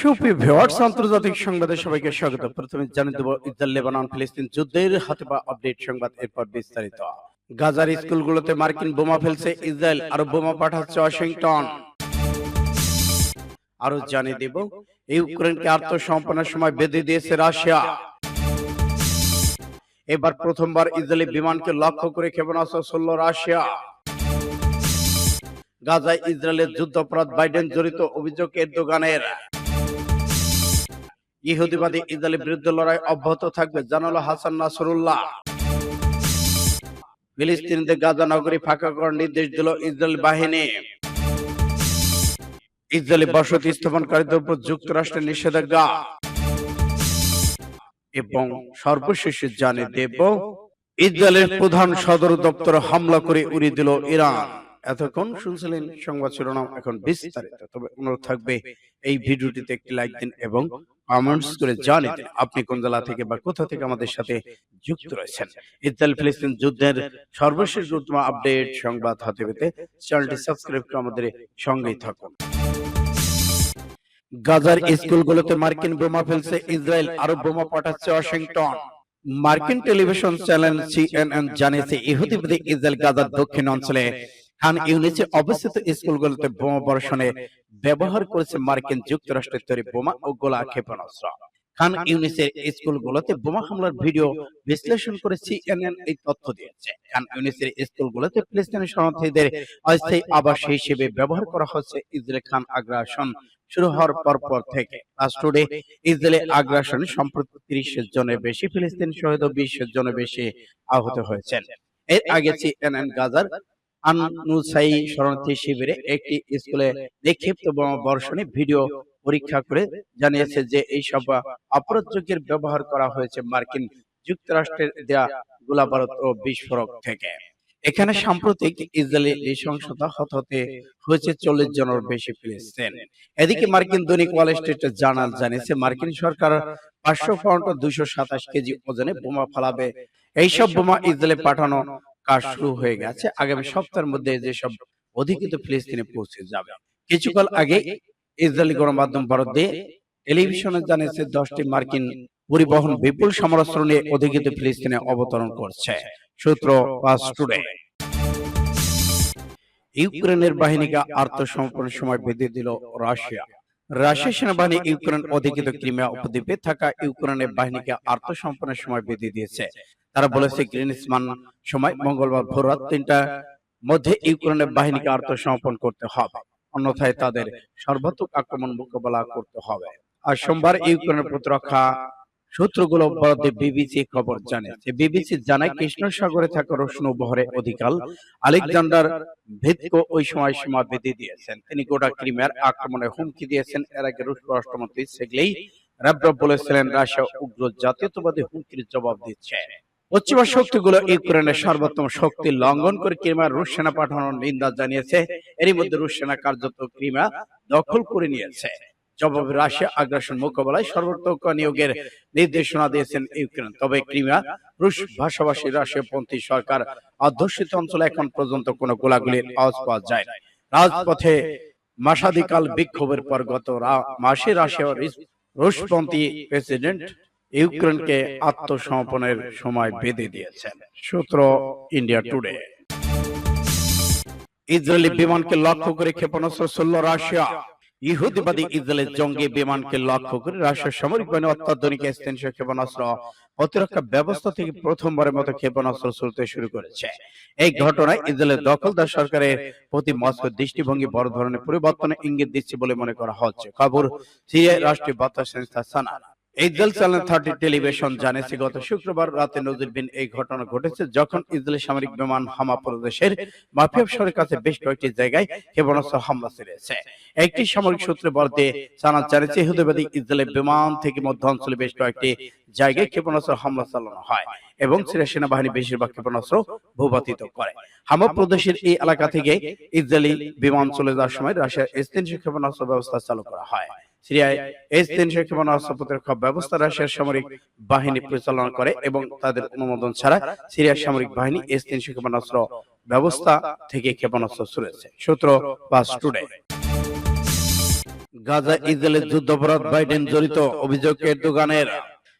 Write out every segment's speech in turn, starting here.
সুপ্রিয় ভিউয়ার্স আন্তর্জাতিক সংবাদে সবাইকে স্বাগত। প্রথমে জানিয়ে দেব ইসরায়েল লেবানন ফিলিস্তিন যুদ্ধের হাতে বা আপডেট সংবাদ এরপর বিস্তারিত। গাজার স্কুলগুলোতে মার্কিন বোমা ফেলছে ইসরায়েল আর বোমা পাঠাচ্ছে ওয়াশিংটন। আরও জানিয়ে দেব ইউক্রেনকে আত্মসমর্পণের সময় বেঁধে দিয়েছে রাশিয়া। এবার প্রথমবার ইসরায়েলি বিমানকে লক্ষ্য করে ক্ষেপণাস্ত্র ছড়ল রাশিয়া। গাজায় ইসরায়েলের যুদ্ধাপরাধ বাইডেন জড়িত অভিযোগ এরদোগানের। ইহুদিবাদী ইসরায়েলের বিরুদ্ধে লড়াই অব্যাহত থাকবে, জানালো হাসান নাসরুল্লাহ। ফিলিস্তিনিদের গাজা নগরী ফাঁকা করার নির্দেশ দিল ইসরায়েল বাহিনী। ইসরায়েলি বসতি স্থাপনকারীদের উপর যুক্তরাষ্ট্রের নিষেধাজ্ঞা। এবং সর্বশেষ জানিয়ে দেব, ইসরায়েলের প্রধান সদর দপ্তর হামলা করে উড়িয়ে দিল ইরান। এতক্ষণ শুনছিলেন সংবাদ শিরোনাম, এখন বিস্তারিত। তবে অনুরোধ থাকবে, এই ভিডিওটিতে একটি লাইক দিন এবং কমেন্টস করে জানিয়ে দিন আপনি কোন জেলা থেকে বা কোথা থেকে আমাদের সাথে যুক্ত রয়েছেন। ইসরায়েল ফিলিস্তিন যুদ্ধের সর্বশেষ গুরুত্বপূর্ণ আপডেট সংবাদ হাতে পেতে চ্যানেলটি সাবস্ক্রাইব করে আমাদের সঙ্গেই থাকুন। গাজার স্কুলগুলোতে মার্কিন বোমা ফেলছে ইসরায়েল আরও বোমা পাঠাচ্ছে ওয়াশিংটন। মার্কিন টেলিভিশন চ্যানেল সিএনএন জানিয়েছে ইহুদিবাদী ইসরায়েল গাজার দক্ষিণ অঞ্চলে। খান ইউনিসে অবস্থিত স্কুলগুলোতে বোমা বর্ষণে ব্যবহার করেছে মার্কিন যুক্তরাষ্ট্রের তৈরি বোমা ও গোলা ক্ষেপণাস্ত্র। খান ইউনিসের স্কুলগুলোতে বোমা হামলার ভিডিও বিশ্লেষণ করে সিএনএন এই তথ্য দিয়েছে। খান ইউনিসের স্কুলগুলোতে ফিলিস্তিনি শরণার্থীদের অস্থায়ী আবাস হিসেবে ব্যবহার করা হচ্ছে ইসরায়েল খান আগ্রাসন। শুরু হওয়ার পর পর থেকে। টুডে ইসরায়েলি আগ্রাসনে সম্প্রতি তিরিশ জনের বেশি ফিলিস্তিন শহীদ ও বিশ জনের বেশি আহত হয়েছেন। এর আগে সিএনএন গাজার আনুসাই শরণার্থী শিবিরে একটি স্কুলে নিক্ষিপ্ত বর্ষণে ভিডিও পরীক্ষা করে জানিয়েছে যে এই সব অপরাধযোগ্যের ব্যবহার করা হয়েছে মার্কিন যুক্তরাষ্ট্রের দেয়া গোলাবারুদ ও বিস্ফোরক থেকে। এখানে সাম্প্রতিক ইসরায়েলি নৃশংসতা হয়েছে চল্লিশ জনের বেশি ফিলিস্তিন। এদিকে মার্কিন দৈনিক ওয়াল স্ট্রিট জার্নাল জানিয়েছে, মার্কিন সরকার পাঁচশো পাউন্ড দুইশো সাতাশ কেজি ওজনে বোমা ফেলাবে। এইসব বোমা ইসরায়েলে পাঠানো কাজ শুরু হয়ে গেছে। আগামী সপ্তাহের মধ্যে যেসব অধিকৃত ফিলিস্তিনে পৌঁছে যাবে। কিছুকাল আগে ইসরায়েলি গণমাধ্যম ভারতে টেলিভিশনে জানিয়েছে দশটি মার্কিন পরিবহন বিপুল সমরাস্ত্র নিয়ে অধিকৃত ফিলিস্তিনে অবতরণ করছে। সূত্র পাস টুডে। ইউক্রেনের বাহিনীকে আত্মসমর্পণের সময় বেঁধে দিল রাশিয়া। রাশিয়া। সেনাবাহিনী ইউক্রেন অধিকৃত ক্রিমিয়া উপদ্বীপে থাকা ইউক্রেনের বাহিনীকে আত্মসমর্পণের সময় বেঁধে দিয়েছে। তারা বলেছে গ্রিনিসমান সময় মঙ্গলবার ভোর রাত তিনটার মধ্যে ইউক্রেনের বাহিনীকে আত্মসমর্পণ করতে হবে। অন্যথায় তাদের সর্বাত্মক আক্রমণ মোকাবেলা করতে হবে। আর সোমবার ইউক্রেনের প্রতিরক্ষা সূত্রগুলো বরাদ্দে বিবিসি খবর জানিয়েছে। বিবিসি জানায় কৃষ্ণ সাগরে থাকা রুশ নৌবহরে অধিকাল আলেকজান্ডার ভিতকো ওই সময় সীমা বেঁধে দিয়েছেন। তিনি গোটা ক্রিমিয়ার আক্রমণে হুমকি দিয়েছেন। এর আগে রুশ পররাষ্ট্রমন্ত্রী সেগলেই রাব্রভ বলেছিলেন রাশিয়া উগ্র জাতীয়তাবাদী হুমকির জবাব দিচ্ছে পশ্চিমা শক্তিগুলো ইউক্রেনের সর্বোত্তম শক্তি লঙ্ঘন করে ক্রিমিয়ার রুশ সেনা পাঠানোর নিন্দা জানিয়েছে। এরই মধ্যে রুশ সেনা কার্যত ক্রিমিয়া দখল করে নিয়েছে। জবাবে রাশিয়া আগ্রাসন মোকাবেলায় সর্বোত্তম নিয়োগের নির্দেশনা দিয়েছেন ইউক্রেন। তবে ক্রিমিয়া রুশ ভাষাভাষী রাশিয়া পন্থী সরকার অধ্যুষিত অঞ্চলে এখন পর্যন্ত কোনো গোলাগুলির আওয়াজ পাওয়া যায়। না রাজপথে মাসাদিকাল বিক্ষোভের পর গত মাসে রাশিয়ার রুশপন্থী প্রেসিডেন্ট ইউক্রেনকে আত্মসমর্পণের সময় বেঁধে দিয়েছেন। সূত্র ইন্ডিয়া টুডে ইসরায়েলি বিমানকে লক্ষ্য করে ক্ষেপণাস্ত্র ছড়ল রাশিয়া। ইহুদিবাদী ইসরায়েলের জঙ্গি বিমানকে লক্ষ্য করে রাশিয়ার সামরিক বাহিনী অত্যাধুনিক স্থানীয় ক্ষেপণাস্ত্র প্রতিরক্ষা ব্যবস্থা থেকে প্রথমবারের মতো ক্ষেপণাস্ত্র ছুড়তে শুরু করেছে। এই ঘটনায় ইসরায়েলের দখলদার সরকারের প্রতি মস্কোর দৃষ্টিভঙ্গি বড় ধরনের পরিবর্তনের ইঙ্গিত দিচ্ছে বলে মনে করা হচ্ছে। খবর সিরিয়ার রাষ্ট্রীয় বার্তা সংস্থা SANA Israel channel thirty television জানিয়েছে গত শুক্রবার রাতে নজিরবিন এই ঘটনা ঘটেছে যখন ইসরায়েলি সামরিক বিমান হামা প্রদেশের মাফিয়া শহরের কাছে বেশ কয়েকটি জায়গায় ক্ষেপণাস্ত্র হামলা চালিয়েছে একটি সামরিক সূত্রে বলতে জানিয়েছে ইসরায়েলের বিমান থেকে মধ্য অঞ্চলে বেশ কয়েকটি জায়গায় ক্ষেপণাস্ত্র হামলা চালানো হয় এবং সিরিয়া সেনাবাহিনী বেশিরভাগ ক্ষেপণাস্ত্র ভূপাতিত করে। হামা প্রদেশের এই এলাকা থেকে ইসরায়েলি বিমান চলে যাওয়ার সময় রাশিয়ার ক্ষেপণাস্ত্র ব্যবস্থা চালু করা হয় সিরিয়ায় এস তিনশো ক্ষেপণাস্ত্র প্রতিরক্ষা ব্যবস্থা রাশিয়ার সামরিক বাহিনী পরিচালনা করে এবং তাদের অনুমোদন ছাড়া সিরিয়ার সামরিক বাহিনী এস তিনশো ক্ষেপণাস্ত্র ব্যবস্থা থেকে ক্ষেপণাস্ত্র ছুড়েছে। সূত্র পাস টুডে। গাজা ইসরায়েলের যুদ্ধাপরাধ বাইডেন জড়িত অভিযোগ এরদোগানের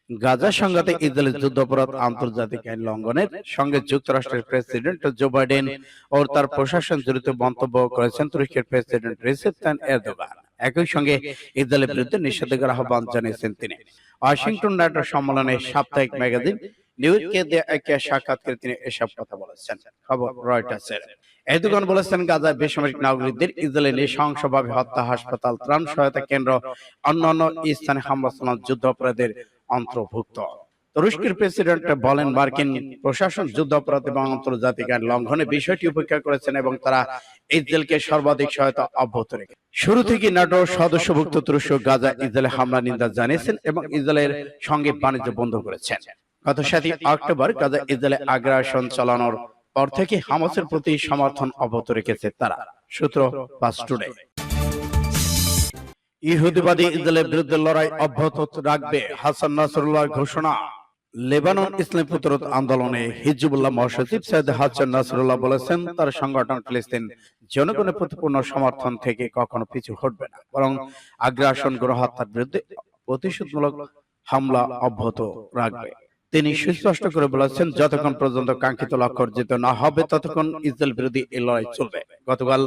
গাজা সংঘাতে ইসরায়েলের যুদ্ধাপরাধ আন্তর্জাতিক আইন লঙ্ঘনের সঙ্গে যুক্তরাষ্ট্রের প্রেসিডেন্ট জো বাইডেন ও তার প্রশাসন জড়িত মন্তব্য করেছেন তুরস্কের প্রেসিডেন্ট রিসেপ এরদোগান। একই সঙ্গে ইসরায়েলের বিরুদ্ধে নিষেধাজ্ঞার আহ্বান জানিয়েছেন তিনি। ওয়াশিংটন নাটো সম্মেলনে সাপ্তাহিক ম্যাগাজিন নিউজকে দেয়া এক সাক্ষাৎকারে তিনি এসব কথা বলেছেন। খবর রয়টার্সের। এরদোগান বলেছেন গাজায় বেসামরিক নাগরিকদের ইসরায়েলে নৃশংসভাবে হত্যা হাসপাতাল ত্রাণ সহায়তা কেন্দ্র অন্যান্য স্থানে হামলা চালানো যুদ্ধ অপরাধের অন্তর্ভুক্ত। তুরস্কের প্রেসিডেন্ট বলেন মার্কিন প্রশাসন যুদ্ধ অপরাধ এবং আন্তর্জাতিক আইন লঙ্ঘনের বিষয়টি উপেক্ষা করেছেন এবং তারা ইসরায়েলকে সর্বাধিক সহায়তা অব্যাহত রেখে শুরু থেকে নাটো সদস্যভুক্ত তুরস্ক গাজা ইসরায়েলে হামলা নিন্দা জানিয়েছেন এবং ইসরায়েলের সঙ্গে বাণিজ্য বন্ধ করেছেন। গত সাতই অক্টোবর গাজা ইসরায়েলে আগ্রাসন চালানোর পর থেকে হামাসের প্রতি সমর্থন অব্যাহত রেখেছে তারা। সূত্র পাস টুডে। ইহুদিবাদী ইসরায়েলের বিরুদ্ধে লড়াই অব্যাহত রাখবে হাসান নাসরুল্লাহর ঘোষণা লেবানন ইসলাম প্রতিরোধ আন্দোলনে হিজবুল্লাহ মহাসচিব সৈয়দ হাসান নাসরুল্লাহ বলেছেন তার সংগঠন ফিলিস্তিন জনগণের প্রতিপূর্ণ সমর্থন থেকে কখনো পিছু হটবে না। বরং আগ্রাসন গণহত্যার বিরুদ্ধে প্রতিশোধমূলক হামলা অব্যাহত রাখবে। তিনি সুস্পষ্ট করে বলেছেন যতক্ষণ পর্যন্ত কাঙ্ক্ষিত লক্ষ্য অর্জিত না হবে ততক্ষণ ইসরায়েল বিরোধী এই লড়াই চলবে। গতকাল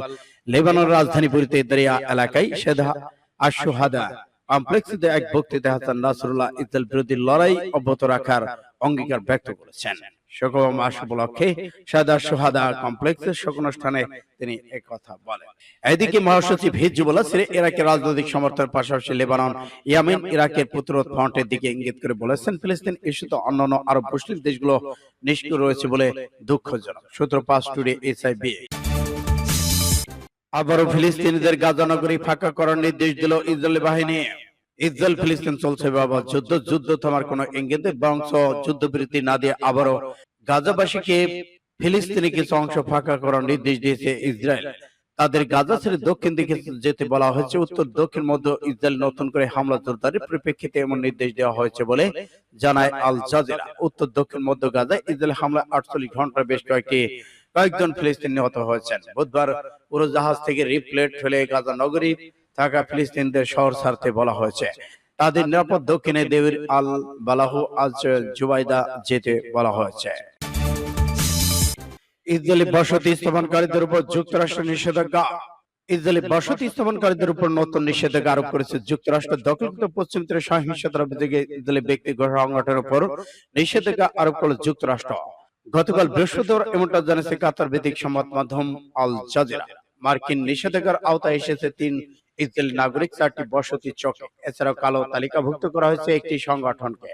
লেবানন রাজধানী পুরীতে দরিয়া এলাকায় সেদা আশুহাদা কমপ্লেক্সে এক বক্তৃতা হাসান নাসরুল্লাহ ইসরায়েল বিরোধী লড়াই অব্যাহত রাখার অঙ্গীকার ব্যক্ত করেছেন। মাস উপলক্ষে সাদা সোহাদা কমপ্লেক্সের অনুষ্ঠানে তিনি কথা বলেন। এদিকে মহাসচিব হিজবুল্লাহ সিরে ইরাকের রাজনৈতিক সমর্থনের পাশাপাশি লেবানন ইয়ামিন ইরাকের প্রতিরোধ ফ্রন্টের দিকে ইঙ্গিত করে বলেছেন। ফিলিস্তিন ইস্যুতে অন্যান্য আরব মুসলিম দেশগুলো নিষ্ক্রিয় রয়েছে বলে দুঃখজনক। সূত্র পাস টুডে এসআইবি আবারও ফিলিস্তিনিদের গাজা নগরী ফাঁকা করার নির্দেশ দিল ইসরায়েলি বাহিনী। ইসরায়েল ফিলিস্তিন চলছে বাবা। যুদ্ধ যুদ্ধ থামার কোনো ইঙ্গিত বংশ যুদ্ধবিরতি না দিয়ে আবারও গাজাবাসীকে ফিলিস্তিনি কিছু অংশ ফাঁকা করার নির্দেশ দিয়েছে ইসরায়েল। তাদের গাজা ছেড়ে দক্ষিণ দিকে যেতে বলা হয়েছে। উত্তর দক্ষিণ মধ্য ইসরায়েল নতুন করে হামলা জোরদারের পরিপ্রেক্ষিতে এমন নির্দেশ দেওয়া হয়েছে বলে জানায় আল জাজিরা। উত্তর দক্ষিণ মধ্য গাজায় ইসরায়েল হামলা আটচল্লিশ ঘণ্টার বেশ কয়েকটি কয়েকজন ফিলিস্তিন নিহত হয়েছেন। বুধবার পুরো জাহাজ থেকে রিপ্লেট ফেলে গাজা নগরী থাকা ফিলিস্তিনদের শহর ছাড়তে বলা হয়েছে। তাদের নিরাপদ দক্ষিণে দেবীর আল বালাহু আল জুবাইদা যেতে বলা হয়েছে। ইসরায়েলি বসতি স্থাপনকারীদের উপর যুক্তরাষ্ট্র নিষেধাজ্ঞা। ইসরায়েলি বসতি স্থাপনকারীদের উপর নতুন নিষেধাজ্ঞা আরোপ করেছে যুক্তরাষ্ট্র। দখলকৃত পশ্চিম তীরে সহিংসতার অভিযোগে ইসরায়েলি সংগঠনের উপর নিষেধাজ্ঞা আরোপ করল যুক্তরাষ্ট্র। গতকাল বৃহস্পতিবার এমনটা জানিয়েছে কাতার ভিত্তিক সংবাদ মাধ্যম আল জাজিরা। মার্কিন নিষেধাজ্ঞার আওতায় এসেছে তিন ইসরায়েলি নাগরিক চারটি বসতি চকে এছাড়াও কালো তালিকাভুক্ত করা হয়েছে একটি সংগঠনকে।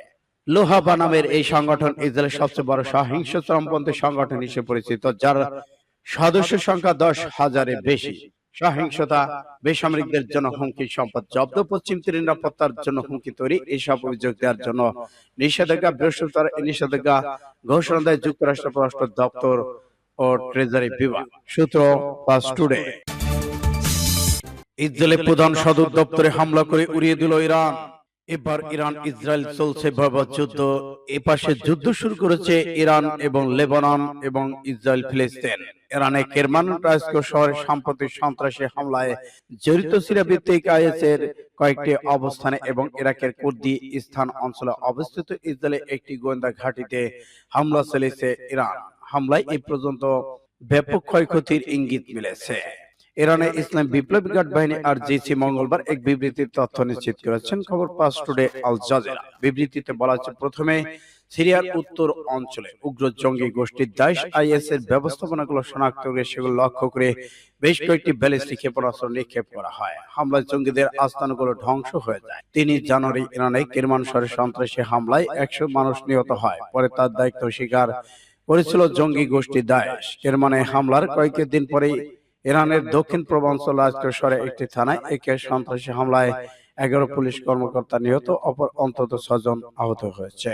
লোহাবা নামের এই সংগঠন ইসরায়েলের সবচেয়ে বড় সহিংস চরমপন্থী সংগঠন হিসেবে পরিচিত যার সদস্য সংখ্যা দশ হাজারের বেশি। সহিংসতা, বেসামরিকদের জন্য হুমকি সম্পদ, জব্দ পশ্চিম তীর নিরাপত্তার জন্য হুমকি তৈরি এইসব অভিযোগ দেওয়ার জন্য নিষেধাজ্ঞা, বৃহস্পতিবার নিষেধাজ্ঞা ঘোষণা দেয় যুক্তরাষ্ট্র পররাষ্ট্র দপ্তর ও ট্রেজারি বিভাগ। সূত্র পাস টুডে। ইসরায়েলের প্রধান সদর দপ্তরে হামলা করে উড়িয়ে দিল ইরান। এবার ইরান ইসরায়েল চলছে ভয়াবহ যুদ্ধ। এপাশে যুদ্ধ শুরু করেছে ইরান এবং লেবানন এবং ইসরায়েল ফিলিস্তিন। ইরানে কেরমান শহরে সাম্প্রতিক সন্ত্রাসী হামলায় জড়িত সিরিয়া ভিত্তিক আইএসের কয়েকটি অবস্থানে এবং ইরাকের কুর্দি স্থান অঞ্চলে অবস্থিত ইসরায়েলের একটি গোয়েন্দা ঘাঁটিতে হামলা চালিয়েছে ইরান। হামলায় এ পর্যন্ত ব্যাপক ক্ষয়ক্ষতির ইঙ্গিত মিলেছে। ইরানের ইসলাম বিপ্লবী গার্ড বাহিনী আর জিসি মঙ্গলবার এক বিবৃতির তথ্য নিশ্চিত করেছেন খবর পাস টুডে আল জাজিরা। বিবৃতিতে বলা হচ্ছে প্রথমে সিরিয়ার উত্তর অঞ্চলে উগ্র জঙ্গি গোষ্ঠী দাইশ আইএস এর ব্যবস্থাপনাগুলো শনাক্ত করে সেগুলো লক্ষ্য করে বেশ কয়েকটি ব্যালিস্টিক ক্ষেপণাস্ত্র নিক্ষেপ করা হয়। হামলায় জঙ্গিদের আস্তানগুলো ধ্বংস হয়ে যায়। তিনি জানুয়ারি ইরানে কিরমান শহরে সন্ত্রাসী হামলায় একশো মানুষ নিহত হয়। পরে তার দায়িত্ব স্বীকার করেছিল জঙ্গি গোষ্ঠী দায়েশ কেরমানে হামলার কয়েকদিন পরেই ইরানের দক্ষিণ পূর্বাঞ্চল রাজকেশ্বরে একটি থানায় একে সন্ত্রাসী হামলায় এগারো পুলিশ কর্মকর্তা নিহত, অপর অন্তত ছজন আহত হয়েছে।